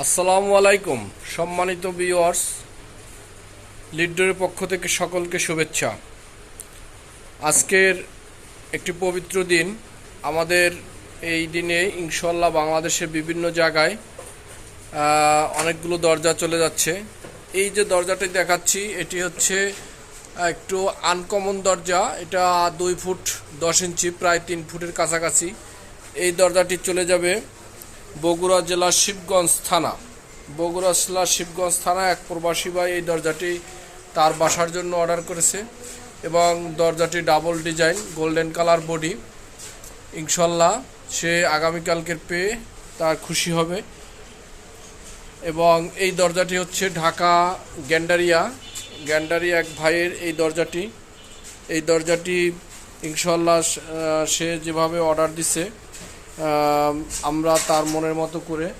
আসসালামু আলাইকুম, সম্মানিত ভিউয়ার্স লিড্ডরের পক্ষ থেকে সকলকে শুভেচ্ছা। আজকের একটি পবিত্র দিন। আমাদের এই দিনে ইনশাল্লাহ বাংলাদেশের বিভিন্ন জায়গায় অনেকগুলো দরজা চলে যাচ্ছে। এই যে দরজাটি দেখাচ্ছি, এটি হচ্ছে একটু আনকমন দরজা। এটা দুই ফুট দশ ইঞ্চি, প্রায় তিন ফুটের কাছাকাছি। এই দরজাটি চলে যাবে। বগুড়া জেলার শিবগঞ্জ থানা। বগুড়া জেলার শিবগঞ্জ থানা এক প্রবাসী ভাই এই দরজাটি তার বাসার জন্য অর্ডার করেছে এবং দরজাটি double design, golden colour body. ইনশাল্লাহ সে আগামীকালকের পেয়ে তার খুশি হবে। এবং এই দরজাটি হচ্ছে ঢাকা গ্যান্ডারিয়া। গ্যান্ডারিয়া এক ভাইয়ের এই দরজাটি। এই দরজাটি ইনশাল্লাহ সে যেভাবে অর্ডার দিছে আমরা তার মনের মতো করে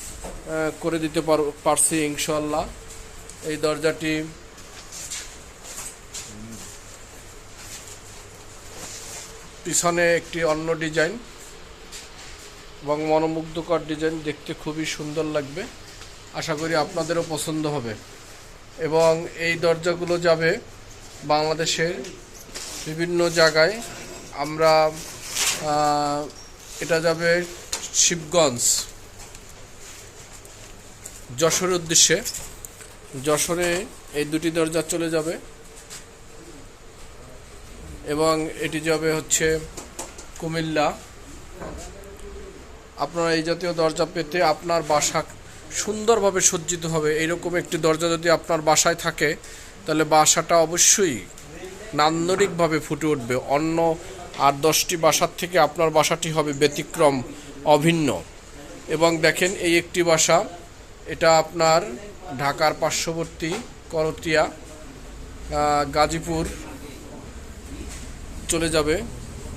করে দিতে পার- পারছি ইনশাল্লাহ এই দরজাটি পিছনে একটি অন্য ডিজাইন এবং মনোমুগ্ধকর ডিজাইন দেখতে খুবই সুন্দর লাগবে। আশা করি আপনাদেরও পছন্দ হবে। এবং এই দরজাগুলো যাবে বাংলাদেশের বিভিন্ন জায়গায়। আমরা এটা যাবে শিবগঞ্জ। যশোরের উদ্দেশ্যে। যশোরে এই দুটি দরজা চলে যাবে। এবং এটি যাবে হচ্ছে কুমিল্লা। আপনারা এই জাতীয় দরজা পেতে আপনার বাসা সুন্দরভাবে সজ্জিত হবে। এইরকম একটি দরজা যদি আপনার বাসায় থাকে, তাহলে বাসাটা অবশ্যই নান্দনিকভাবে ফুটে উঠবে। অন্য আর দশটি বাসার থেকে আপনার বাসাটি হবে ব্যতিক্রম, অভিন্ন। এবং দেখেন এই একটি বাসা, এটা আপনার ঢাকার পার্শ্ববর্তী করতিয়া গাজীপুর চলে যাবে।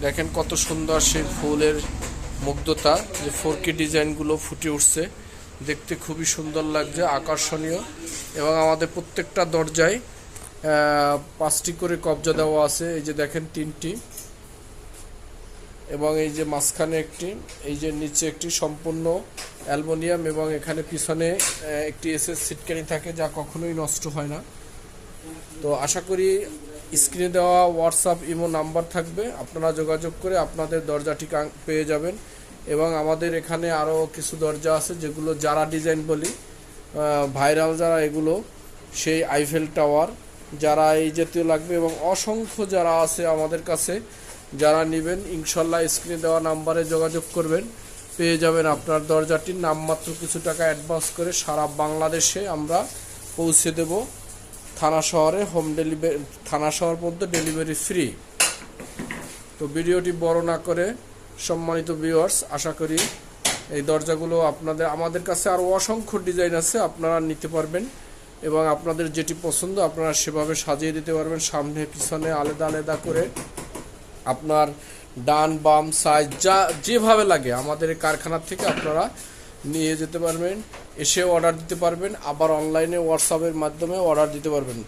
দেখেন কত সুন্দর সেই ফুলের মুগ্ধতা, যে ফোরকি ডিজাইনগুলো ফুটে উঠছে। দেখতে খুবই সুন্দর লাগছে, আকর্ষণীয়। এবং আমাদের প্রত্যেকটা দরজায় পাঁচটি করে কবজা দেওয়া আছে। এই যে দেখেন তিনটি। এবং এই যে মাঝখানে একটি, এই যে নিচে একটি সম্পূর্ণ অ্যালমোনিয়াম এবং এখানে পিছনে একটি এসএস সিটকানি থাকে যা কখনোই নষ্ট হয় না। তো আশা করি স্ক্রিনে দেওয়া হোয়াটসঅ্যাপ ইমো নাম্বার থাকবে। আপনারা যোগাযোগ করে আপনাদের দরজাটি পেয়ে যাবেন। এবং আমাদের এখানে আরও কিছু দরজা আছে, যেগুলো যারা ডিজাইন বলি ভাইরাল যারা এগুলো, সেই আইফেল টাওয়ার যারা এই জাতীয় লাগবে এবং অসংখ্য যারা আছে আমাদের কাছে যারা নেবেন, ইনশাল্লাহ স্ক্রিনে দেওয়া নাম্বারে যোগাযোগ করবেন। পেয়ে যাবেন আপনার দরজাটির নামমাত্র কিছু টাকা অ্যাডভান্স করে সারা বাংলাদেশে আমরা পৌঁছে দেবো। থানা শহরে হোম ডেলিভারি, থানা শহর পর্যন্ত ডেলিভারি ফ্রি। তো ভিডিওটি বড় না করে সম্মানিত ভিউয়ার্স আশা করি এই দরজাগুলো আপনাদের, আমাদের কাছে আরও অসংখ্য ডিজাইন আছে, আপনারা নিতে পারবেন এবং আপনাদের যেটি পছন্দ আপনারা সেভাবে সাজিয়ে দিতে পারবেন। সামনে, পিছনে, আলাদা আলাদা করে আপনার ডান, বাম সাইজ যা যেভাবে লাগে আমাদের কারখানা কারখানার থেকে আপনারা নিয়ে যেতে পারবেন, এসে অর্ডার দিতে পারবেন, আবার অনলাইনে হোয়াটসঅ্যাপের মাধ্যমে অর্ডার দিতে পারবেন।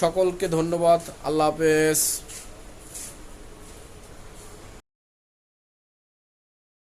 সকলকে ধন্যবাদ, আল্লাহ হাফেজ।